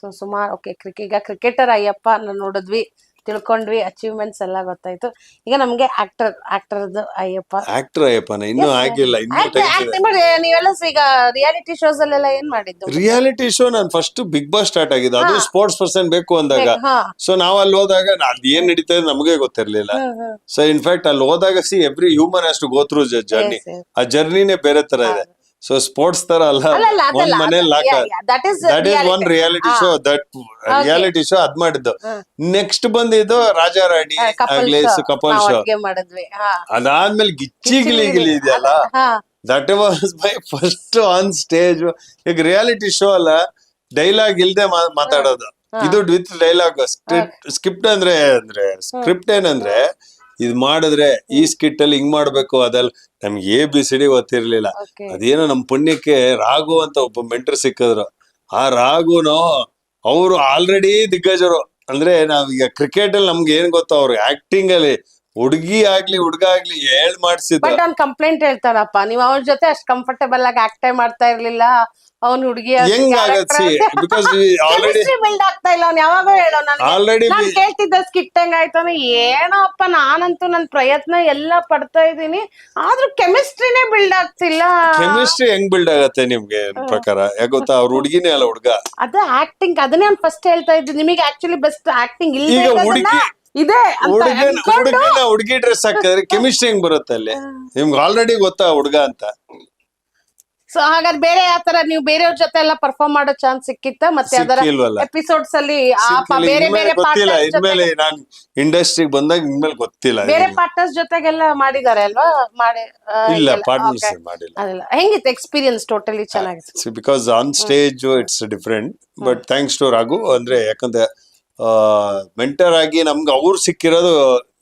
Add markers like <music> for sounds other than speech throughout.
So ಸುಮಾರು okay ಕ್ರಿಕೆ ಈಗ cricketer Ayyappa ನೋಡಿದ್ವಿ ತಿಳ್ಕೊಂಡ್ವಿ ಅಚೀವ್ಮೆಂಟ್ಸ್ ಎಲ್ಲ ಗೊತ್ತಾಯ್ತು. ಈಗ ನಮ್ಗೆ ಆಕ್ಟರ್ ಆಕ್ಟರ್ ಅಯ್ಯಪ್ಪ. ಆಕ್ಟರ್ ಅಯ್ಯಪ್ಪನ ಇನ್ನೂ ಆಗಿಲ್ಲ ನೀವೆಲ್ಲ ಈಗ ರಿಯಾಲಿಟಿ ಶೋಸ್ ಅಲ್ಲೆಲ್ಲ ಏನ್ ಮಾಡಿದ್ದು? ರಿಯಾಲಿಟಿ ಶೋ ನಾನು ಫಸ್ಟ್ ಬಿಗ್ ಬಾಸ್ ಸ್ಟಾರ್ಟ್ ಆಗಿದ್ದು ಅದು ಸ್ಪೋರ್ಟ್ಸ್ ಪರ್ಸನ್ ಬೇಕು ಅಂದಾಗ. ಸೊ ನಾವ್ ಅಲ್ಲಿ ಹೋದಾಗ ಅದ್ ಏನ್ ನಡೀತದೆ ನಮಗೆ ಗೊತ್ತಿರ್ಲಿಲ್ಲ. ಸೊ ಇನ್ಫ್ಯಾಕ್ಟ್ ಅಲ್ಲಿ ಹೋದಾಗ ಸಿ ಎವ್ರಿ ಹ್ಯೂಮನ್ ಅಷ್ಟು ಗೋ ಥ್ರೂ ಜರ್ನಿ. ಆ ಜರ್ನಿನೇ ಬೇರೆ ತರ ಇದೆ. ಸೊ ಸ್ಪೋರ್ಟ್ಸ್ ತರ ಅಲ್ಲ. ಅಲ್ಲ ಒಂದ್ ಅದಲ್ಲ lock that is that is one reality show that reality show ಅದ್ ಮಾಡಿದ್ದು. ನೆಕ್ಸ್ಟ್ ಬಂದಿದ್ದು ರಾಜಾ ರಾಣಿ ಆಗ್ಲಿ ಕಪಲ್ ಶೋ ಅಡ್ಗೆ ಮಾಡಿದ್ವಿ. ಹಾ. ಅದಾದ್ಮೇಲೆ ಗಿಚ್ಚಿ ಗಿಲಿ ಗಿಲಿ ಇದೆಯಲ್ಲ? ಹಾ. That was my first on stage ಈಗ ರಿಯಾಲಿಟಿ ಶೋ ಅಲ್ಲ ಡೈಲಾಗ್ ಇಲ್ದೆ ಮಾ- ಮಾತಾಡೋದು. ಇದು ವಿತ್ ಡೈಲಾಗ್ ಸ್ಕ್ರಿಪ್ಟ್ ಅಂದ್ರೆ ಅಂದ್ರೆ ಸ್ಕ್ರಿಪ್ಟ್ ಏನಂದ್ರೆ ಇದ್ ಮಾಡಿದ್ರೆ ಈ ಸ್ಕಿಟ್ ಅಲ್ಲಿ ಹಿಂಗ್ ಮಾಡ್ಬೇಕು ಅದಲ್ ನಮ್ಗೆ ಎ ಬಿ ಸಿ ಡಿ ಗೊತ್ತಿರ್ಲಿಲ್ಲ. ಅದೇನೋ ನಮ್ ಪುಣ್ಯಕ್ಕೆ ರಾಘು ಅಂತ ಒಬ್ಬ ಮೆಂಟರ್ ಸಿಕ್ಕಿದ್ರು. ಆ ರಾಘುನು ಅವರು ಆಲ್ರೆಡಿ ದಿಗ್ಗಜರು. ಅಂದ್ರೆ ನಾವೀಗ ಕ್ರಿಕೆಟ್ ಅಲ್ಲಿ ನಮ್ಗೆ ಏನ್ ಗೊತ್ತು ಅವ್ರು ಆಕ್ಟಿಂಗ್ ಅಲ್ಲಿ ಹುಡುಗಿ ಆಗ್ಲಿ ಹುಡ್ಗ ಆಗ್ಲಿ ಹೇಳ್ ಬಟ್ ಅವ್ನ್ ಕಂಪ್ಲೇಂಟ್ ಹೇಳ್ತಾರಪ್ಪ ನೀವ್ ಅವ್ರ ಜೊತೆ ಅಷ್ಟ್ ಕಂಫರ್ಟೇಬಲ್ ಆಗಿ ಆಕ್ಟ್ ಮಾಡ್ತಾ ಇರ್ಲಿಲ್ಲ ಅವ್ನ್ ಹುಡುಗಿ ಹೆಂಗ್ ಆಗತ್ಸಿ ಬಿಕಾಸ್ ಆಲ್ರೆಡಿ ಬಿಲ್ಡ್ ಆಗ್ತಾ ಇಲ್ಲ ಅವ್ನ್ ಯಾವಾಗೋ ಹೇಳೋ ನಾನು ಆಲ್ರೆಡಿ ನಾನ್ ಕೇಳ್ತಿದ್ದ ಸ್ಕಿಟ್ ಹೆಂಗಾಯ್ತು ಏನೋ ಅಪ್ಪ ನಾನಂತೂ ನನ್ ಪ್ರಯತ್ನ ಎಲ್ಲ ಪಡ್ತಾ ಇದೀನಿ ಆದ್ರೂ ಕೆಮಿಸ್ಟ್ರಿನೇ ಬಿಲ್ಡ್ ಆಗ್ತಿಲ್ಲ. ಕೆಮಿಸ್ಟ್ರಿ ಹೆಂಗ್ ಬಿಲ್ಡ್ ಆಗತ್ತೆ ನಿಮ್ಗೆ ಪ್ರಕಾರ? ಯಾಕೆ ಗೊತ್ತಾ? ಅವ್ರ ಹುಡುಗಿನೇ ಅಲ್ಲ ಹುಡ್ಗ. ಅದ ಆಕ್ಟಿಂಗ್ ಅದನ್ನೇ ನಾನು ಫಸ್ಟ್ ಹೇಳ್ತಾ ಇದ್ದು ನಿಮಗೆ ಆಕ್ಚುಲಿ ಬೆಸ್ಟ್ ಆಕ್ಟಿಂಗ್ ಇಲ್ಲ ಹುಡುಗಿ ಇದೆ ಹುಡುಗನ ಹುಡುಗಿ ಡ್ರೆಸ್ ಹಾಕಿದ್ರೆ ಕೆಮಿಸ್ಟ್ರಿ ಹೆಂಗ್ ಬರುತ್ತೆ ಅಲ್ಲಿ? ನಿಮ್ಗೆ ಆಲ್ರೆಡಿ ಗೊತ್ತಾ ಹುಡುಗ ಅಂತ? ಸೊ ಹಾಗಾದ್ರೆ ಬೇರೆ ಯಾವ ತರ ನೀವು ಬೇರೆಯವ್ರ ಜೊತೆ ಎಲ್ಲ ಪರ್ಫಾರ್ಮ್ ಮಾಡೋ ಚಾನ್ಸ್ ಸಿಕ್ಕಿತ್ತ? ಮತ್ತೆ ಅದರ ಎಪಿಸೋಡ್ಸ್ ಅಲ್ಲಿ ಬೇರೆ ಬೇರೆ ಗೊತ್ತಿಲ್ಲ. ಇನ್ಮೇಲೆ ನಾನ್ ಇಂಡಸ್ಟ್ರಿಗೆ ಬಂದಾಗ ಇನ್ಮೇಲೆ ಗೊತ್ತಿಲ್ಲ ಬೇರೆ. ಪಾರ್ಟ್ನರ್ಸ್ ಜೊತೆಗೆಲ್ಲ ಮಾಡಿದಾರೆ ಅಲ್ವಾ? ಮಾಡಿ ಇಲ್ಲ ಪಾರ್ಟ್ನರ್ಸ್ ಮಾಡಿಲ್ಲ. ಅದಿಲ್ಲ. ಹೆಂಗಿತ್ತು ಎಕ್ಸ್ಪೀರಿಯನ್ಸ್ ಟೋಟಲಿ ಚೆನ್ನಾಗಿತ್ತು? Because on stage it's different but thanks to Raghu ಅಂದ್ರೆ ಯಾಕಂದ್ರೆ ಮೆಂಟರ್ ಆಗಿ ನಮ್ಗೆ ಅವ್ರು ಸಿಕ್ಕಿರೋದು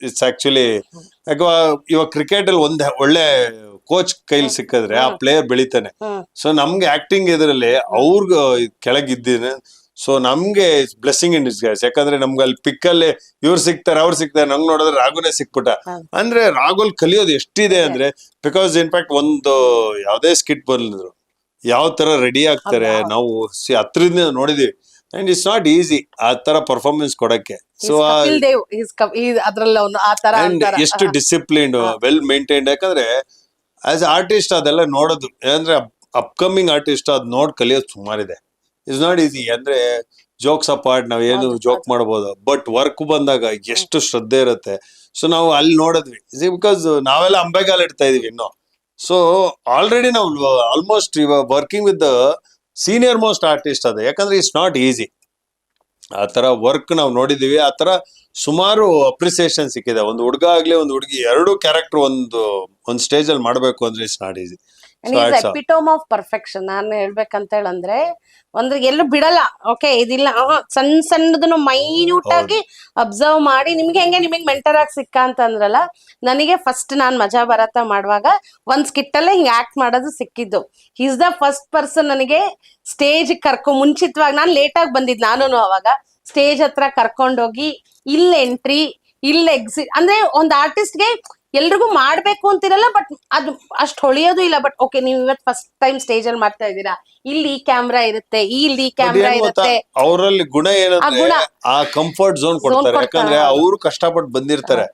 ಇಟ್ಸ್ ಆಕ್ಚುಲಿ ಯಾಕಂದ್ರೆ ಇವಾಗ ಕ್ರಿಕೆಟ್ ಅಲ್ಲಿ ಒಂದ್ ಒಳ್ಳೆ ಕೋಚ್ ಕೈಲಿ ಸಿಕ್ಕಿದ್ರೆ ಆ ಪ್ಲೇಯರ್ ಬೆಳಿತಾನೆ. ಸೊ ನಮ್ಗೆ ಆಕ್ಟಿಂಗ್ ಇದ್ರಲ್ಲಿ ಅವ್ರಿಗ ಕೆಳಗಿದ್ದೀನಿ ಸೊ ನಮ್ಗೆ ಬ್ಲೆಸ್ಸಿಂಗ್ ಇನ್ ಇಸ್ ಗೈಸ್ ಯಾಕಂದ್ರೆ ನಮ್ಗೆ ಅಲ್ಲಿ ಪಿಕ್ ಅಲ್ಲಿ ಇವ್ರು ಸಿಗ್ತಾರೆ ಅವ್ರು ಸಿಗ್ತಾರೆ ನಂಗೆ ನೋಡಿದ್ರೆ ರಾಘುನೇ ಸಿಕ್ಬಿಟ್ಟ. ಅಂದ್ರೆ ರಾಘುಲ್ ಕಲಿಯೋದು ಎಷ್ಟಿದೆ ಅಂದ್ರೆ ಬಿಕಾಸ್ ಇನ್ಫ್ಯಾಕ್ಟ್ ಒಂದು ಯಾವ್ದೇ ಸ್ಕಿಟ್ ಬಂದ್ರು ಯಾವ ತರ ರೆಡಿ ಆಗ್ತಾರೆ ನಾವು ಹತ್ರದಿಂದ ನೋಡಿದೀವಿ. ಅಂಡ್ ಇಟ್ಸ್ ನಾಟ್ ಈಸಿ ಆ ತರ ಪರ್ಫಾರ್ಮೆನ್ಸ್ ಕೊಡಕ್ಕೆ. ಸೊ ಕಪಿಲ್ ದೇವ್ ಈಸ್ ಅದ್ರಲ್ಲಿ ಅವನು ಆ ತರ ಅಂಡ್ ಅಂತಾರ. ಎಷ್ಟು ಡಿಸಿಪ್ಲಿನ್ ವೆಲ್ ಮೇಂಟೈನ್ ಯಾಕಂದ್ರೆ ಆಸ್ ಆರ್ಟಿಸ್ಟ್ ಅದೆಲ್ಲ ನೋಡೋದು ಅಂದ್ರೆ ಅಪ್ಕಮಿಂಗ್ ಆರ್ಟಿಸ್ಟ್ ಅದ್ ನೋಡ್ ಕಲಿಯೋದು ಸುಮಾರಿದೆ. ಇಟ್ಸ್ ನಾಟ್ ಈಸಿ ಅಂದ್ರೆ ಜೋಕ್ಸ್ ಅಪಾರ್ಟ್ ನಾವ್ ಏನು ಜೋಕ್ ಮಾಡ್ಬೋದು. ಬಟ್ ವರ್ಕ್ ಬಂದಾಗ ಎಷ್ಟು ಶ್ರದ್ಧೆ ಇರುತ್ತೆ. ಸೊ ನಾವು ಅಲ್ಲಿ ನೋಡಿದ್ವಿ. ಬಿಕಾಸ್ ನಾವೆಲ್ಲ ಅಂಬೆಗಾಲ್ ಇಡ್ತಾ ಇದೀವಿ ಇನ್ನು. ಸೊ ಆಲ್ರೆಡಿ ನಾವು ಆಲ್ಮೋಸ್ಟ್ ಇವಾಗ working with senior most artist ಅದು. ಯಾಕಂದ್ರೆ ಇಟ್ಸ್ ನಾಟ್ ಈಸಿ ಆ ತರ ವರ್ಕ್ ನಾವು ನೋಡಿದ್ದೀವಿ ಆ ತರ ಸುಮಾರು ಅಪ್ರಿಸಿಯೇಷನ್ ಸಿಕ್ಕಿದೆ. ಒಂದು ಹುಡುಗ ಆಗ್ಲಿ ಒಂದು ಹುಡುಗಿ ಎರಡು ಕ್ಯಾರೆಕ್ಟರ್ ಒಂದು ಒಂದು ಸ್ಟೇಜ್ ಅಲ್ಲಿ ಮಾಡ್ಬೇಕು ಅಂದ್ರೆ it's not easy epitome of perfection ನಾನು ಹೇಳ್ಬೇಕಂತ ಹೇಳಂದ್ರೆ ಒಂದು ಎಲ್ಲೂ ಬಿಡಲ್ಲ. ಓಕೆ ಇದಿಲ್ಲ. ಸಣ್ಣ ಸಣ್ಣದನ್ನು ಮೈನ್ಯೂಟ್ ಆಗಿ ಅಬ್ಸರ್ವ್ ಮಾಡಿ ನಿಮ್ಗೆ ಹೆಂಗೆ ನಿಮಗೆ ಮೆಂಟರ್ ಆಗಿ ಸಿಕ್ಕ ಅಂತ ಅಂದ್ರಲ್ಲ ನನಗೆ ಫಸ್ಟ್ ನಾನ್ ಮಜಾ ಬರತ್ತ ಮಾಡುವಾಗ ಒಂದ್ ಸ್ಕಿಟ್ ಅಲ್ಲೇ ಹಿಂಗ್ ಆಕ್ಟ್ ಮಾಡೋದು ಸಿಕ್ಕಿದ್ದು. ಈಸ್ ದ ಫಸ್ಟ್ ಪರ್ಸನ್ ನನಗೆ ಸ್ಟೇಜ್ ಕರ್ಕೊ ಮುಂಚಿತವಾಗಿ ನಾನು ಲೇಟ್ ಆಗಿ ಬಂದಿದ್ ನಾನು ಅವಾಗ. ಸ್ಟೇಜ್ ಹತ್ರ ಕರ್ಕೊಂಡೋಗಿ ಇಲ್ಲಿ ಎಂಟ್ರಿ ಇಲ್ಲಿ ಎಕ್ಸಿಟ್ ಅಂದ್ರೆ ಒಂದು ಆರ್ಟಿಸ್ಟ್ಗೆ ಎಲ್ರಿಗೂ ಮಾಡ್ಬೇಕು ಅಂತಿರಲ್ಲ ಬಟ್ ಅದು ಅಷ್ಟು ಹೊಳಿಯೋದು ಇಲ್ಲ ಬಟ್ ಓಕೆ ನೀವು ಇವತ್ತು ಫಸ್ಟ್ ಟೈಮ್ ಸ್ಟೇಜ್ ಅಲ್ಲಿ ಮಾಡ್ತಾ ಇದ್ದೀರಾ. ಇಲ್ಲಿ ಕ್ಯಾಮ್ರಾ ಇರುತ್ತೆ ಇಲ್ಲಿ ಕ್ಯಾಮ್ರಾ ಇರುತ್ತೆ. ಅವರಲ್ಲಿ ಗುಣ ಏನಂದ್ರೆ. ಆ ಕಂಫರ್ಟ್ ಝೋನ್ ಕೊಡ್ತಾರೆ. ಯಾಕಂದ್ರೆ. ಅವರು ಕಷ್ಟಪಟ್ಟು ಬಂದಿರ್ತಾರೆ.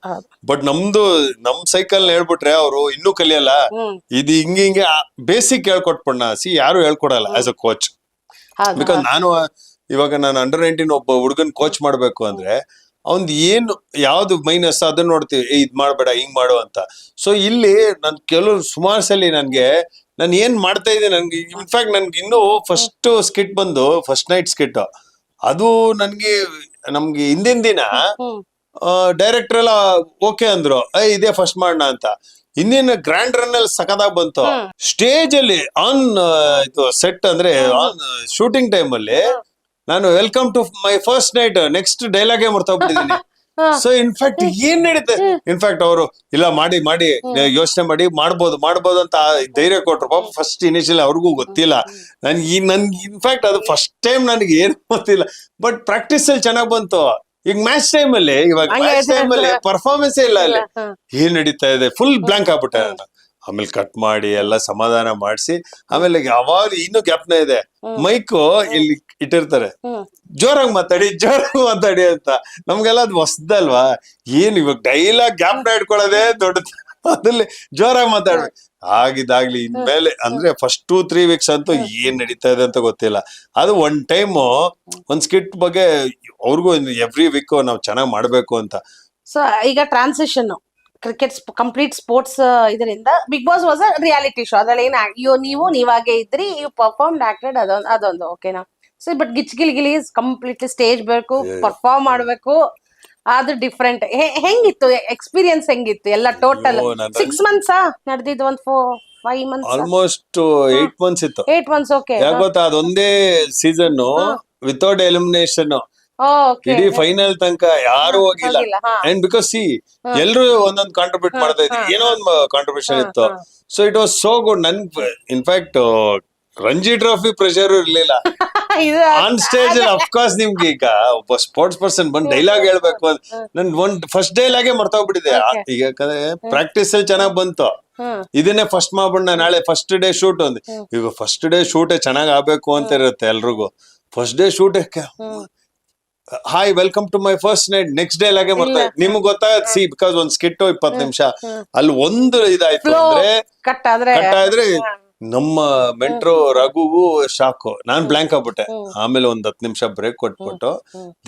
ಬಟ್ ನಮ್ದು ನಮ್ ಸೈಕಲ್ ಹೇಳ್ಬಿಟ್ರೆ ಅವರು ಇನ್ನೂ ಕಲಿಯಲ್ಲ. ಇದು ಹಿಂಗ ಹಿಂಗೆ ಬೇಸಿಕ್ ಹೇಳ್ಕೊಟ್ಬಿಡ್ನ ಸಿ ಯಾರು ಹೇಳ್ಕೊಡಲ್ಲ ಆಸ್ ಅ ಕೋಚ್ ಬಿಕಾಸ್ ನಾನು ಇವಾಗ ನಾನು ಅಂಡರ್ ನೈನ್ಟೀನ್ ಒಬ್ಬ ಹುಡುಗನ್ ಕೋಚ್ ಮಾಡ್ಬೇಕು ಅಂದ್ರೆ ಅವ್ನ್ ಏನು ಯಾವ್ದು ಮೈನಸ್ ಅದನ್ನ ನೋಡ್ತೀವಿ ಏ, ಇದ್ ಮಾಡ್ಬೇಡ ಹಿಂಗ್ ಮಾಡು ಅಂತ. ಸೊ ಇಲ್ಲಿ ನನ್ ಕೆಲವು ಸುಮಾರು ಸಲ ನನ್ಗೆ ನಾನು ಏನ್ ಮಾಡ್ತಾ ಇದ್ದೆ ನನ್ಗೆ ಇನ್ಫ್ಯಾಕ್ಟ್ ನನ್ಗೆ ಇನ್ನೂ ಫಸ್ಟ್ ಸ್ಕಿಟ್ ಬಂದು ಫಸ್ಟ್ ನೈಟ್ ಸ್ಕಿಟ್ ಅದು ನನ್ಗೆ ನಮ್ಗೆ ಹಿಂದಿನ ದಿನ ಡೈರೆಕ್ಟರ್ ಎಲ್ಲ ಓಕೆ ಅಂದ್ರು. ಏ ಇದೇ ಫಸ್ಟ್ ಮಾಡೋಣ ಅಂತ. ಹಿಂದಿನ ಗ್ರ್ಯಾಂಡ್ ರನ್ ಅಲ್ಲಿ ಸಖತ್ತಾಗಿ ಬಂತು. ಸ್ಟೇಜ್ ಅಲ್ಲಿ ಆನ್ ಇದು ಸೆಟ್ ಅಂದ್ರೆ ಆನ್ ಶೂಟಿಂಗ್ ಟೈಮ್ ಅಲ್ಲಿ ನಾನು welcome to my first night next ಡೈಲಾಗೇ ಮರ್ತೋಗ್ಬಿಟ್ಟಿದ್ದೀನಿ. ಸೊ ಇನ್ಫ್ಯಾಕ್ಟ್ ಏನ್ ನಡೀತೆ? ಇನ್ಫ್ಯಾಕ್ಟ್ ಅವರು ಇಲ್ಲ ಮಾಡಿ ಮಾಡಿ ಯೋಚನೆ ಮಾಡಿ ಮಾಡ್ಬೋದು ಮಾಡ್ಬೋದು ಅಂತ ಧೈರ್ಯ ಕೊಟ್ರು. ಪಾಪ ಫಸ್ಟ್ ಇನಿಷಿಯಲ್ ಅವ್ರಿಗೂ ಗೊತ್ತಿಲ್ಲ. ನನ್ಗೆ ಈ ನನ್ಗೆ ಇನ್ಫ್ಯಾಕ್ಟ್ ಅದು ಫಸ್ಟ್ ಟೈಮ್ ನನಗೆ ಏನು ಗೊತ್ತಿಲ್ಲ. ಬಟ್ ಪ್ರಾಕ್ಟೀಸ್ ಅಲ್ಲಿ ಚೆನ್ನಾಗ್ ಬಂತು. ಈಗ ಮ್ಯಾಚ್ ಟೈಮ್ ಅಲ್ಲಿ ಇವಾಗ ಮ್ಯಾಚ್ ಟೈಮ್ ಅಲ್ಲಿ <laughs> ಪರ್ಫಾರ್ಮೆನ್ಸ್ ಇಲ್ಲ ಅಲ್ಲಿ. ಏನ್ ನಡೀತಾ ಇದೆ? ಫುಲ್ ಬ್ಲಾಂಕ್ ಆಗ್ಬಿಟ್ಟೆ ನಾನು. ಆಮೇಲೆ ಕಟ್ ಮಾಡಿ ಎಲ್ಲ ಸಮಾಧಾನ ಮಾಡಿಸಿ ಆಮೇಲೆ ಯಾವಾಗ ಇನ್ನೂ ಗ್ಯಾಪ್ನ ಇದೆ. ಮೈಕು ಇಲ್ಲಿ ಇಟ್ಟಿರ್ತಾರೆ. ಜೋರಾಗ್ ಮಾತಾಡಿ ಜೋರಾಗಿ ಮಾತಾಡಿ ಅಂತ. ನಮ್ಗೆಲ್ಲ ಅದು ಹೊಸದಲ್ವಾ? ಏನ್ ಇವಾಗ ಡೈಲಾಗ್ ಜ್ಞಾಪನ ಇಟ್ಕೊಳ್ಳೋದೇ ದೊಡ್ಡ ಅದ್ರಲ್ಲಿ ಜೋರಾಗಿ ಮಾತಾಡ್ಬೇಕು ಆಗಿದಾಗ್ಲಿ ಇನ್ಮೇಲೆ ಅಂದ್ರೆ ಫಸ್ಟ್ ಟೂ ತ್ರೀ ವೀಕ್ಸ್ ಅಂತೂ ಏನ್ ನಡೀತಾ ಇದೆ ಅಂತ ಗೊತ್ತಿಲ್ಲ. ಅದು ಒನ್ ಟೈಮ್ ಒಂದ್ ಸ್ಕಿಟ್ ಬಗ್ಗೆ ಅವ್ರಿಗೂ ಎವ್ರಿ ವೀಕ್ ನಾವು ಚೆನ್ನಾಗಿ ಮಾಡ್ಬೇಕು ಅಂತ. ಸೊ ಈಗ ಟ್ರಾನ್ಸಿಷನ್ ಕ್ರಿಕೆಟ್ ಕಂಪ್ಲೀಟ್ ಸ್ಪೋರ್ಟ್ಸ್ ಇದರಿಂದ Bigg Boss was a reality show ಅದ್ರಲ್ಲಿ ಏನ್ ಯೋ ನೀವು ನೀವಾಗೆ ಇದ್ರಿ ಯು ಪರ್ಫಾರ್ಮ್ ಆಕ್ಟೆಡ್ ಅದೊಂದು ಅದೊಂದು ಓಕೆನಾ so but Gicchi Gili Gili completely stage ಬೇಕು ಪರ್ಫಾರ್ಮ್ ಮಾಡ್ಬೇಕು ಅದು ಡಿಫ್ರೆಂಟ್ ಹೆಂಗಿತ್ತು ಎಕ್ಸ್ಪೀರಿಯನ್ಸ್ ಹೆಂಗಿತ್ತು ಎಲ್ಲ ಟೋಟಲ್ ಸಿಕ್ಸ್ ಮಂತ್ಸ್ ನಡೆದಿದ್ದು ಒಂದು four five months almost eight months ಇತ್ತು. ಏಟ್ ಮಂತ್ಸ್ ಓಕೆ ಗೊತ್ತಾ ಅದೊಂದೇ ಸೀಸನ್ ವಿತೌಟ್ ಎಲಿಮಿನೇಷನ್ ಇಡೀ ಫೈನಲ್ ತನಕ ಯಾರು ಹೋಗಿಲ್ಲ. ಅಂಡ್ ಬಿಕಾಸ್ ಸಿ ಎಲ್ರು ಒಂದೊಂದ್ ಕಾಂಟ್ರಿಬ್ಯೂಟ್ ಮಾಡ್ತಾ ಇದ್ವಿ ಏನೋ ಒಂದ್ ಕಾಂಟ್ರಿಬ್ಯೂಷನ್ ಇತ್ತು. So it was so good ನನ್ in fact Ranji trophy pressure ಇರ್ಲಿಲ್ಲ. ಆನ್ ಸ್ಟೇಜ್ ಅಫ್ಕೋರ್ಸ್ ನಿಮ್ಗೆ ಈಗ ಒಬ್ಬ ಸ್ಪೋರ್ಟ್ಸ್ ಪರ್ಸನ್ ಬಂದ್ ಡೈಲಾಗ್ ಹೇಳ್ಬೇಕು ಅಂತ. ನನ್ ಒಂದ್ ಫಸ್ಟ್ ಡೈಲಾಗೆ ಮರ್ತೋಗ್ಬಿಟ್ಟಿದೆ ಈಗ ಯಾಕಂದ್ರೆ ಪ್ರಾಕ್ಟೀಸ್ ಅಲ್ಲಿ ಚೆನ್ನಾಗ್ ಬಂತು. ಇದನ್ನೇ ಫಸ್ಟ್ ಮಾಡ್ಬಿಡ ನಾಳೆ ಫಸ್ಟ್ ಡೇ ಶೂಟ್ ಒಂದು ಈಗ ಫಸ್ಟ್ ಡೇ ಶೂಟ್ ಚೆನ್ನಾಗ್ ಆಗ್ಬೇಕು ಅಂತ ಇರುತ್ತೆ ಎಲ್ರಿಗೂ. First day shoot hi welcome to my first night next day ಲಾಗೆ ಬರ್ತಾ ನಿಮ್ಗೆ ಗೊತ್ತಾಗತ್ತೆ ಸಿ ಬಿಕಾಸ್ ಒಂದ್ ಸ್ಕಿಟ್ ಇಪ್ಪತ್ ನಿಮಿಷ. ಅಲ್ಲಿ ಒಂದು ಇದಾಯ್ತು ಅಂದ್ರೆ ಕಟ್ ಆದ್ರೆ ನಮ್ಮ ಮೆಂಟ್ರೋ ರಘುಗೂ ಶಾಕು. ನಾನ್ ಬ್ಲಾಂಕ್ ಆಗ್ಬಿಟ್ಟೆ. ಆಮೇಲೆ ಒಂದ್ ಹತ್ತು ನಿಮಿಷ ಬ್ರೇಕ್ ಕೊಟ್ಬಿಟ್ಟು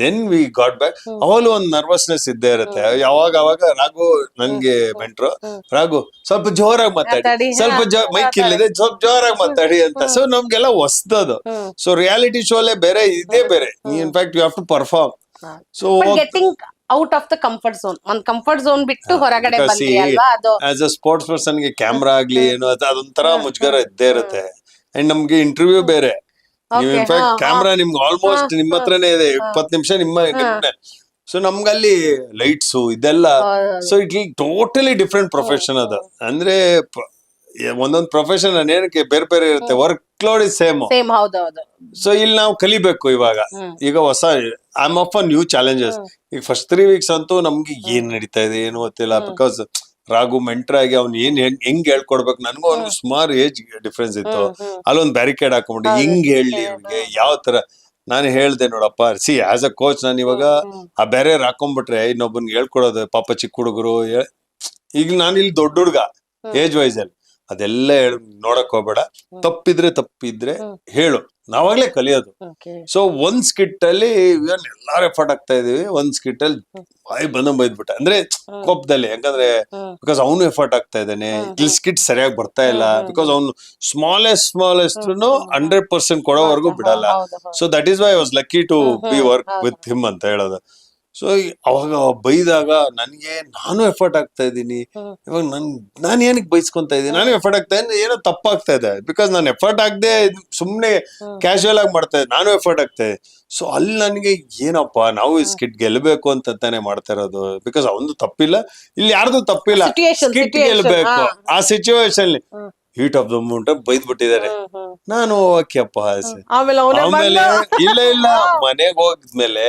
ದೆನ್ ವಿ ಗಾಟ್ ಬ್ಯಾಕ್ ಅವಾಗಲೂ ಒಂದ್ ನರ್ವಸ್ನೆಸ್ ಇದ್ದೇ ಇರುತ್ತೆ. ಯಾವಾಗ ಅವಾಗ ರಾಘು ನನ್ಗೆ ಮೆಂಟ್ರು ರಾಘು ಸ್ವಲ್ಪ ಜೋರಾಗಿ ಮಾತಾಡಿ. ಸ್ವಲ್ಪ ಮೈಕ್ ಇಲ್ಲಿದೆ ಸ್ವಲ್ಪ ಜೋರಾಗಿ ಮಾತಾಡಿ ಅಂತ. ಸೊ ನಮ್ಗೆಲ್ಲ ಹೊಸ್ದದು. ಸೊ ರಿಯಾಲಿಟಿ ಶೋಲೆ ಬೇರೆ ಇದೇ ಬೇರೆ. In fact you have to perform so out of the comfort zone. ಒಂದ್ ಕಂಫರ್ಟ್ ಝೋನ್ ಬಿಟ್ಟು ಹೊರಗಡೆ ಬಂದ್ರಿ ಅಲ್ವಾ? ಅದು ಆಸ್ ಅ ಸ್ಪೋರ್ಟ್ಸ್ ಪರ್ಸನ್ಗೆ ಕ್ಯಾಮ್ರಾ ಆಗ್ಲಿ ಏನು ಅದು ಅದೊಂಥರ ಮುಜುಗರ ಇದ್ದೇ ಇರುತ್ತೆ. ಅಂಡ್ ನಮ್ಗೆ ಇಂಟರ್ವ್ಯೂ ಬೇರೆ. ನೀವು ಇನ್ಫ್ಯಾಕ್ಟ್ ಕ್ಯಾಮ್ರಾ ನಿಮ್ಗೆ ಆಲ್ಮೋಸ್ಟ್ ನಿಮ್ಮ ಹತ್ರನೇ ಇದೆ ಇಪ್ಪತ್ತು ನಿಮಿಷ ನಿಮ್ಮ ಸೊ ನಮ್ಗಲ್ಲಿ ಲೈಟ್ಸು ಇದೆಲ್ಲ so it totally different profession ಅದ. ಅಂದ್ರೆ ಒಂದೊಂದ್ ಪ್ರೊಫೆಷನ್ ಏನಕ್ಕೆ ಬೇರೆ ಬೇರೆ ಇರುತ್ತೆ work load is same so ಇಲ್ಲಿ ನಾವು ಕಲಿಬೇಕು ಇವಾಗ. ಈಗ ಹೊಸ I am up new challenges ಈಗ ಫಸ್ಟ್ ತ್ರೀ ವೀಕ್ಸ್ ಅಂತೂ ನಮ್ಗೆ ಏನ್ ನಡೀತಾ ಇದೆ ಏನು ಗೊತ್ತಿಲ್ಲ ಬಿಕಾಸ್ ರಾಘು ಮೆಂಟರ್ ಆಗಿ ಅವ್ನು ಏನ್ ಹೆಂಗ್ ಹೆಂಗ್ ಹೇಳ್ಕೊಡ್ಬೇಕು ನನ್ಗೂ ಅವ್ನಿಗೆ ಸುಮಾರು ಏಜ್ ಡಿಫ್ರೆನ್ಸ್ ಇತ್ತು. ಅಲ್ಲೊಂದ್ ಬ್ಯಾರಿಕೇಡ್ ಹಾಕೊಂಡ್ಬಿಟ್ಟು ಹೆಂಗ್ ಹೇಳಿ ಅವ್ನಿಗೆ ಯಾವ ತರ ನಾನು ಹೇಳ್ದೆ ನೋಡಪ್ಪ ಸಿ ಆಸ್ ಅ ಕೋಚ್ ನಾನು ಇವಾಗ ಆ ಬೇರೆ ಹಾಕೊಂಡ್ಬಿಟ್ರೆ ಇನ್ನೊಬ್ಬನ್ಗೆ ಹೇಳ್ಕೊಡೋದು ಪಾಪ ಚಿಕ್ಕ ಹುಡುಗರು ಈಗ ನಾನು ಇಲ್ಲಿ ದೊಡ್ಡ ಹುಡುಗ ಏಜ್ ವೈಸ್ ಅಲ್ಲಿ ಅದೆಲ್ಲ ಹೇಳ ನೋಡಕ್ ಹೋಗ್ಬೇಡ. ತಪ್ಪಿದ್ರೆ ತಪ್ಪಿದ್ರೆ ಹೇಳು. ನಾವಾಗ್ಲೇ ಕಲಿಯೋದು. ಸೊ ಒಂದ್ ಸ್ಕಿಟ್ ಅಲ್ಲಿ ಎಲ್ಲಾರು ಎಫರ್ಟ್ ಆಗ್ತಾ ಇದೀವಿ ಒಂದ್ ಸ್ಕಿಟ್ ಅಲ್ಲಿ ಬಾಯಿ ಬಂದ ಬೈದ್ಬಿಟ್ಟ. ಅಂದ್ರೆ ಕೋಪದಲ್ಲಿ ಯಾಕಂದ್ರೆ ಬಿಕಾಸ್ ಅವನು ಎಫರ್ಟ್ ಆಗ್ತಾ ಇದ್ದಾನೆ ಇಲ್ಲಿ ಸ್ಕಿಟ್ ಸರಿಯಾಗಿ ಬರ್ತಾ ಇಲ್ಲ ಬಿಕಾಸ್ ಅವನು ಸ್ಮಾಲೆಸ್ಟ್ ಸ್ಮಾಲೆಸ್ಟ್ ಹಂಡ್ರೆಡ್ ಪರ್ಸೆಂಟ್ ಕೊಡೋವರೆಗೂ ಬಿಡಲ್ಲ. So that is why was lucky to be work with him ಅಂತ ಹೇಳೋದು. ಸೊ ಅವಾಗ ಬೈದಾಗ ನನ್ಗೆ ನಾನು ಎಫರ್ಟ್ ಆಗ್ತಾ ಇದ್ದೀನಿ. ಇವಾಗ ನನ್ ನಾನು ಏನಕ್ಕೆ ಬೈಸ್ಕೊಂತ ಇದ್ದೀನಿ? ನಾನು ಎಫರ್ಟ್ ಆಗ್ತಾ ಇದ್ದೀನಿ. ಏನೋ ತಪ್ಪಾಗ್ತಾ ಇದೆ. ಬಿಕಾಸ್ ನಾನು ಎಫರ್ಟ್ ಆಗದೆ ಸುಮ್ನೆ ಕ್ಯಾಶುವಲ್ ಆಗಿ ಮಾಡ್ತಾ ಇದ್ದೆ ನಾನು ಎಫರ್ಟ್ ಆಗ್ತಾ ಇದೆ ಸೊ ಅಲ್ಲಿ ನನಗೆ ಏನಪ್ಪ ನಾವು ಈ ಸ್ಕಿಟ್ ಗೆಲ್ಲಬೇಕು ಅಂತ ತಾನೇ ಮಾಡ್ತಾ ಇರೋದು. ಬಿಕಾಸ್ ಅವನು ತಪ್ಪಿಲ್ಲ. ಇಲ್ಲಿ ಯಾರ್ದು ತಪ್ಪಿಲ್ಲ. ಸ್ಕಿಟ್ ಗೆಲ್ಲಬೇಕು ಗೆಲ್ಬೇಕು. ಆ situation heat of the moment ಬೈದ್ ಬಿಟ್ಟಿದ್ದಾರೆ. ನಾನು ಓಕೆ ಅಪ್ಪ ಆಮೇಲೆ ಇಲ್ಲ ಇಲ್ಲ. ಮನೆಗ್ ಹೋದ್ಮೇಲೆ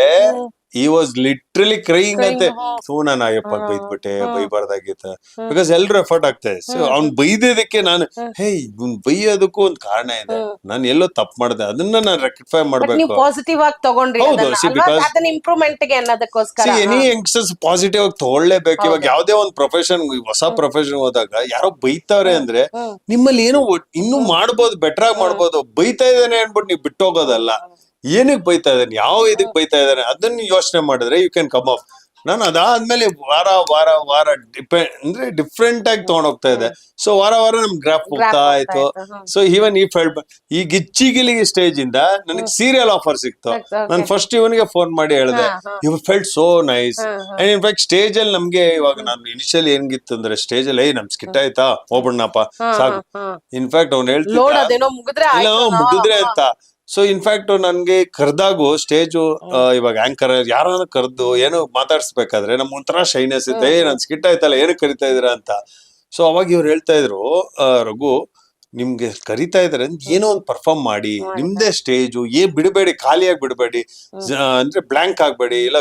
ಈ ವಾಸ್ ಲಿಟ್ರಲಿ ಕ್ರೈಯಿಂಗ್ ಅಂತೆ. ಸೊ ನಾನು ಅಯ್ಯಪ್ಪ ಬೈದ್ಬಿಟ್ಟೆ ಬೈಬಾರ್ದಾಗಿತ್ತ. ಬಿಕಾಸ್ ಎಲ್ರು ಎಫರ್ಟ್ ಆಗ್ತದೆ ಸೊ ಅವ್ನ್ ಬೈದಿದ್ದಕ್ಕೆ ನಾನು ಹೇ. ಇವ್ನ್ ಬೈಯೋದಕ್ಕೂ ಒಂದ್ ಕಾರಣ ಇದೆ. ನಾನು ಎಲ್ಲೋ ತಪ್ಪು ಮಾಡಿದೆ. ಅದನ್ನ ನಾನು ರೆಕ್ಟಿಫೈ ಮಾಡಬೇಕು. ಪಾಸಿಟಿವ್ ಆಗಿ ತಗೊಂಡ್ರಿ ಹೌದು, because- ಅದನ್ನ ಇಂಪ್ರೂವ್ಮೆಂಟ್ಗೆ ಅನ್ನೋದಕ್ಕೋಸ್ಕರ. ಎನಿ ಯಂಗ್ಸ್ಟರ್ಸ್ ಪಾಸಿಟಿವ್ ಆಗಿ ತಗೊಳ್ಳೇಬೇಕು. ಇವಾಗ ಯಾವ್ದೇ ಒಂದ್ ಪ್ರೊಫೆಷನ್ ಹೊಸ ಪ್ರೊಫೆಷನ್ ಹೋದಾಗ ಯಾರೋ ಬೈತಾವ್ರೆ ಅಂದ್ರೆ ನಿಮ್ಮಲ್ಲಿ ಏನೋ ಇನ್ನೂ ಮಾಡ್ಬೋದು ಬೆಟರ್ ಆಗಿ ಮಾಡ್ಬೋದು. ಬೈತಾ ಇದ್ದಾನೆ ಅನ್ಬಿಟ್ಟು ನೀವು ಬಿಟ್ಟು ಹೋಗೋದಲ್ಲ. ಏನಕ್ಕೆ ಬೈತಾ ಇದ್ದಾನೆ? ಯಾವ ಇದಕ್ಕೆ ಬೈತಾ ಇದ್ದಾನೆ? ಅದನ್ನ ಯೋಚನೆ ಮಾಡಿದ್ರೆ ಯು ಕ್ಯಾನ್ ಕಮ್ ಅಪ್ ನಾನು ಅದಾದ್ಮೇಲೆ ವಾರ ವಾರ ವಾರ ಡಿಪೆಂಡ್ ಅಂದ್ರೆ ಡಿಫ್ರೆಂಟ್ ಆಗಿ ತಗೊಂಡ್ ಹೋಗ್ತಾ ಇದೆ ಸೊ ವಾರ ವಾರ ನಮ್ ಗ್ರಾಫ್ ಹೋಗ್ತಾ ಆಯ್ತು ಸೊ ಈವನ್ ಈ ಫೆಲ್ಟ್ ಈ ಗಿಚ್ಚಿಗಿಲಿಗೆ ಸ್ಟೇಜ್ ಇಂದ ನನಗೆ ಸೀರಿಯಲ್ ಆಫರ್ ಸಿಕ್ತು. ನಾನು ಫಸ್ಟ್ ಇವನಿಗೆ ಫೋನ್ ಮಾಡಿ ಹೇಳಿದೆ. You felt so nice and in fact stage ಅಲ್ಲಿ ನಮ್ಗೆ ಇವಾಗ ನಾನು ಇನಿಷಿಯಲ್ ಏನ್ಗಿತ್ತು ಅಂದ್ರೆ ಸ್ಟೇಜ್ ಅಲ್ಲಿ ಏಯ್ ನಮ್ ಸ್ಕಿಟ್ ಆಯ್ತಾ? ಹೋಗ್ಬಿಡ್ನಪ್ಪ. ಸಾಕು. ಇನ್ಫ್ಯಾಕ್ಟ್ ಅವ್ನು ಹೇಳ್ತಿಲ್ಲ ಮುಗಿದ್ರೆ ಅಂತ. ಸೊ ಇನ್ಫ್ಯಾಕ್ಟ್ ನನ್ಗೆ ಕರ್ದಾಗು ಸ್ಟೇಜು ಇವಾಗ ಆಂಕರ್ ಯಾರನ್ನ ಕರೆದು ಏನೋ ಮಾತಾಡ್ಸ್ಬೇಕಾದ್ರೆ ನಮ್ ಒಂಥರ ಶೈನೆಸ್ ಇದೆ ಏ ನನ್ ಸ್ಕಿಟ್ ಆಯ್ತಲ್ಲ ಏನು ಕರಿತಾ ಇದ್ರ ಅಂತ. ಸೊ ಅವಾಗ ಇವ್ರು ಹೇಳ್ತಾ ಇದ್ರು ರಘು ನಿಮ್ಗೆ ಕರಿತಾ ಇದಾರೆ ಏನೋ ಒಂದು ಪರ್ಫಾರ್ಮ್ ಮಾಡಿ ನಿಮ್ದೇ ಸ್ಟೇಜು ಏ ಬಿಡಬೇಡಿ ಖಾಲಿಯಾಗಿ ಬಿಡಬೇಡಿ ಅಂದ್ರೆ ಬ್ಲಾಂಕ್ ಆಗ್ಬೇಡಿ ಇಲ್ಲ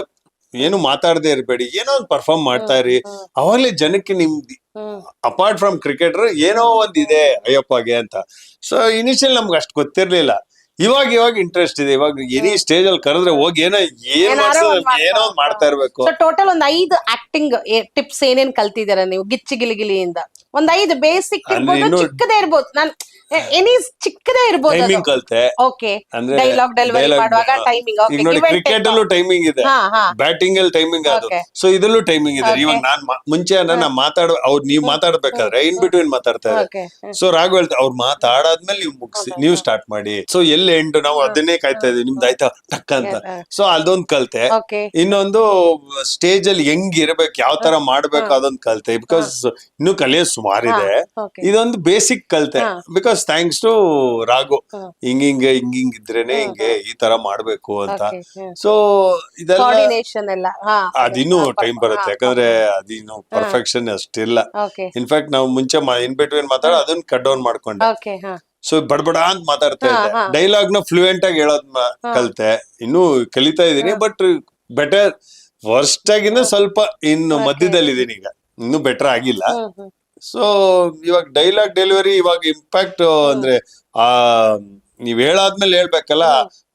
ಏನು ಮಾತಾಡದೆ ಇರಬೇಡಿ ಏನೋ ಒಂದು ಪರ್ಫಾರ್ಮ್ ಮಾಡ್ತಾ ಇರಿ. ಅವಾಗಲೇ ಜನಕ್ಕೆ ನಿಮ್ದು ಅಪಾರ್ಟ್ ಫ್ರಮ್ ಕ್ರಿಕೆಟರ್ ಏನೋ ಒಂದಿದೆ ಅಯ್ಯಪ್ಪಗೆ ಅಂತ. ಸೊ ಇನಿಷಿಯಲ್ ನಮ್ಗೆ ಅಷ್ಟು ಗೊತ್ತಿರ್ಲಿಲ್ಲ. ಇವಾಗ ಇವಾಗ ಇಂಟ್ರೆಸ್ಟ್ ಇದೆ. ಇವಾಗ ಎನಿ ಸ್ಟೇಜ್ ಅಲ್ಲಿ ಕರೆದ್ರೆ ಹೋಗಿ ಏನೋ ಏನ್ ಏನಾರೋ ಮಾಡ್ಸೋದು ಒಂದ್ ಮಾಡ್ತಾ ಏನೋ ಒಂದ್ ಮಾಡ್ತಾ ಇರ್ಬೇಕು. ಸೊ ಟೋಟಲ್ ಒಂದ್ ಐದು ಆಕ್ಟಿಂಗ್ ಟಿಪ್ಸ್ ಏನೇನ್ ಕಲ್ತಿದ್ದೀರಾ ನೀವು? ಗಿಚ್ಚಿ ಗಿಲಿಗಿಲಿಯಿಂದ ಒಂದ್ ಐದು ಬೇಸಿಕ್ ಅಂದ್ರೆ ಇರ್ಬೋದು ಇನ್ನು- ಚಿಕ್ಕದೇ ಇರ್ಬೋದು. ನಾನ್ ಎನಿ ಚಿಕ್ಕದೇ ಇರಬಹುದು ಟೈಮಿಂಗ್ ಕಲ್ತೆ. ಓಕೆ ಅಂದ್ರೆ ಡೈಲಾಗ್ ಡೆಲಿವರಿ ಮಾಡುವಾಗ ಟೈಮಿಂಗ್ ಈಗ ನೋಡಿ ಕ್ರಿಕೆಟ್ ಅಲ್ಲೂ ಟೈಮಿಂಗ್ ಇದೆ. ಬ್ಯಾಟಿಂಗ್ ಅಲ್ಲಿ ಟೈಮಿಂಗ್ ಅದು. ಸೊ ಇದಲ್ಲೂ ಟೈಮಿಂಗ್ ಇದೆ. ಇವಾಗ ನಾನ್ ಮುಂಚೆ ನಾ ಮಾತಾಡ ಅವ್ರು ನೀವ್ ಮಾತಾಡ್ಬೇಕಾದ್ರೆ ಇನ್ ಬಿಟ್ವೀನ್ ಮಾತಾಡ್ತಾ ಇದ್ದಾರೆ. ಓಕೆ ಸೊ ರಾಘವ್ ಹೇಳ್ತಾ ಅವ್ರು ಮಾತಾಡಾದ್ಮೇಲೆ ನೀವು ಮುಗಿಸಿ ನೀವು ಸ್ಟಾರ್ಟ್ ಮಾಡಿ. ಸೊ ಎಲ್ಲಿ ಎಂಡ್ ನಾವು ಅದನ್ನೇ ಕಾಯ್ತಾ ಇದೀವಿ ನಿಮ್ದು ಆಯ್ತಾ? ಟಕ್ ಅಂತ. ಸೊ ಅದೊಂದ್ ಕಲ್ತೆ. ಇನ್ನೊಂದು ಸ್ಟೇಜ್ ಅಲ್ಲಿ ಹೆಂಗ್ ಇರ್ಬೇಕು ಯಾವ ತರ ಮಾಡ್ಬೇಕು ಅದೊಂದ್ ಕಲ್ತೆ. ಬಿಕಾಸ್ ಇನ್ನು ಕಲಿಯೋ ಸುಮಾರಿದೆ ಓಕೆ ಇದೊಂದು ಬೇಸಿಕ್ ಕಲ್ತೆ. ಹಾ. Because thanks to Raghu. ಹಿಂಗ ಹಿಂಗ ಹಿಂಗೆ ಹಿಂಗ ಇದ್ರೇನೆ ಹಿಂಗೆ ಈ ತರ ಮಾಡ್ಬೇಕು ಅಂತ. ಸೊ ಇದೆಲ್ಲ ಕೋಆರ್ಡಿನೇಷನ್ ಎಲ್ಲ. ಹಾ. ಅದಿನ್ನೂ ಟೈಮ್ ಬರುತ್ತೆ. ಯಾಕಂದ್ರೆ ಅದಿನ್ನು ಪರ್ಫೆಕ್ಷನ್ ಅಷ್ಟಿಲ್ಲ. ಓಕೆ ಇನ್ಫ್ಯಾಕ್ಟ್ ನಾವು ಮುಂಚೆ ಇನ್ ಬಿಟ್ವೀನ್ ಮಾತಾಡೋ ಅದನ್ನ ಕಟ್ ಡೌನ್ ಮಾಡ್ಕೊಂಡೆ. ಓಕೆ ಹಾ. ಸೊ ಬಡಬಡ ಅಂತ ಮಾತಾಡ್ತಾ ಹಾ, ಇದ್ದೆ. ಹಾ. ಡೈಲಾಗ್ನ ಫ್ಲೂಯೆಂಟ್ ಆಗಿ ಹೇಳೋದ್ ಮ- ಕಲ್ತೆ. ಇನ್ನು ಕಲಿತಾ ಇದೀನಿ ಬಟ್ ಬೆಟರ್ ವರ್ಸ್ಟ್ ಆಗಿನ ಸ್ವಲ್ಪ ಇನ್ನು ಮಧ್ಯದಲ್ಲಿ ಇದೀನಿ ಈಗ. ಇನ್ನು ಬೆಟರ್ ಆಗಿಲ್ಲ. ಹ್ಮ್ ಹ್ಮ್. ಸೊ ಇವಾಗ ಡೈಲಾಗ್ ಡೆಲಿವರಿ ಇವಾಗ ಇಂಪ್ಯಾಕ್ಟ್ ಅಂದ್ರೆ ಆ ನೀವ್ ಹೇಳಾದ್ಮೇಲೆ ಹೇಳ್ಬೇಕಲ್ಲ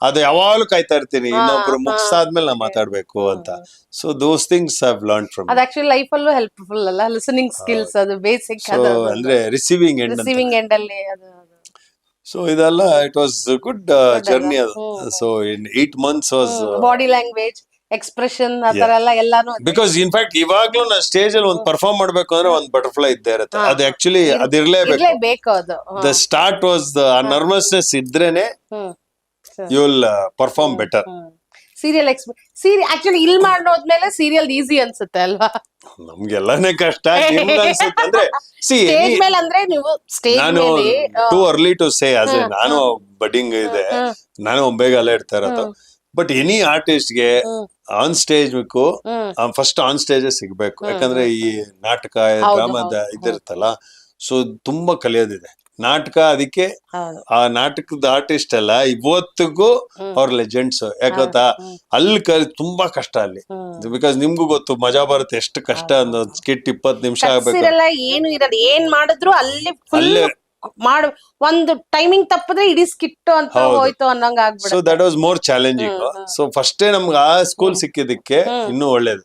ಅದು ಯಾವಾಗ್ಲೂ ಕಾಯ್ತಾ ಇರ್ತೀನಿ ಇನ್ನೊಬ್ರು. ಮುಗಿಸಾದ್ಮೇಲೆ ನಾ ಮಾತಾಡ್ಬೇಕು ಅಂತ. So those things have learn from ಅದು ಆಕ್ಚುಲಿ ಲೈಫ್ ಅಲ್ಲೂ ಹೆಲ್ಪ್ಫುಲ್ ಅಲ್ಲ ಲಿಸನಿಂಗ್ ಸ್ಕಿಲ್ಸ್ ಅದು ಬೇಸಿಕ್ ಸೊ ಅಂದ್ರೆ ರಿಸೀವಿಂಗ್ ಎಂಡ್ ರಿಸೀವಿಂಗ್ ಎಂಡ್ ಅಲ್ಲಿ ಅದು ಸೊ ಇದೆಲ್ಲ ಇಟ್ ವಾಸ್ ಗುಡ್ ಜರ್ನಿ ಅದು. So in eight months was body language expression ಆತರ ಎಲ್ಲ ಎಲ್ಲಾನು ಬಿಕಾಸ್ ಇನ್ಫ್ಯಾಕ್ಟ್ ಇವಾಗ್ಲೂ ನಾ ಸ್ಟೇಜ್ ಅಲ್ಲಿ ಒಂದು ಪರ್ಫಾರ್ಮ್ ಮಾಡ್ಬೇಕು ಅಂದ್ರೆ ಒಂದು ಬಟರ್ಫ್ಲೈ ಇದ್ದೇ ಇರುತ್ತೆ. ಅದು ಆಕ್ಚುಲಿ ಅದಿರ್ಲೇಬೇಕು ಇರ್ಲೇಬೇಕು. ಅದು. The start was the nervousness ಇದ್ರೇನೆ you will perform better serial ಎಕ್ಸ್ಪ ಸೀರಿ ಆಕ್ಚುಲಿ ಇಲ್ಲಿ ಮಾಡೋದ್ಮೇಲೆ ಸೀರಿಯಲ್ ಈಸಿ ಅನ್ಸುತ್ತೆ ಅಲ್ವಾ? ನಮ್ಗೆಲ್ಲಾನೇ ಕಷ್ಟ. ಅಂದ್ರೆ ಸಿ ಸ್ಟೇಜ್ ಮೇಲೆ ಅಂದ್ರೆ ನೀವು ಸ್ಟೇಜ್ ನಾನು ಮೇಲೆ too early to say a ನಾನು ಬಡ್ಡಿಂಗ್ ಇದೆ ನಾನು ನಾನು ಒಂಬೇಗಲ್ಲೇ ಇರ್ತಾ ಇರೋದು. ಬಟ್ ಎನಿ ಆರ್ಟಿಸ್ಟ್ಗೆ. ಆನ್ ಸ್ಟೇಜ್ ಬೇಕು ಫಸ್ಟ್ ಆನ್ ಸ್ಟೇಜ್ ಸಿಗ್ಬೇಕು. ಯಾಕಂದ್ರೆ ಈ ನಾಟಕ ಡ್ರಾಮಾದ ಹೌದು. ಇದಿರುತ್ತಲ್ಲ ಸೊ ತುಂಬಾ ಕಲಿಯೋದಿದೆ. ನಾಟಕ ಅದಕ್ಕೆ ಆ ನಾಟಕದ ಆರ್ಟಿಸ್ಟ್ ಎಲ್ಲ ಇವತ್ತಿಗೂ. ಅವ್ರ ಲೆಜೆಂಡ್ಸ್ ಯಾಕಂತ. ಅಲ್ಲಿ ಕಲ್ ತುಂಬಾ ಕಷ್ಟ ಅಲ್ಲಿ. ಬಿಕಾಸ್ ನಿಮ್ಗೂ ಗೊತ್ತು ಮಜಾ ಬರುತ್ತೆ ಎಷ್ಟು ಕಷ್ಟ ಅನ್ನೋ ಸ್ಕಿಟ್ ಇಪ್ಪತ್ತು ನಿಮಿಷ ಆಗ್ಬೇಕು. ಏನು ಇರಲ್ಲ. ಏನ್ ಮಾಡಿದ್ರು ಅಲ್ಲಿ ಅಲ್ಲೇ ಮಾಡು ಒಂದು ಟೈಮಿಂಗ್ ತಪ್ಪಿದ್ರೆ ಇಡೀ ಸ್ಕಿಟ್ ಅಂತ. ಹೋಯ್ತು ಅನ್ನಂಗ so that was more challenging so first ನಮ್ಗೆ ಆ ಸ್ಕೂಲ್ ಸಿಕ್ಕಿದ್ದಕ್ಕೆ ಇನ್ನೂ ಒಳ್ಳೇದು.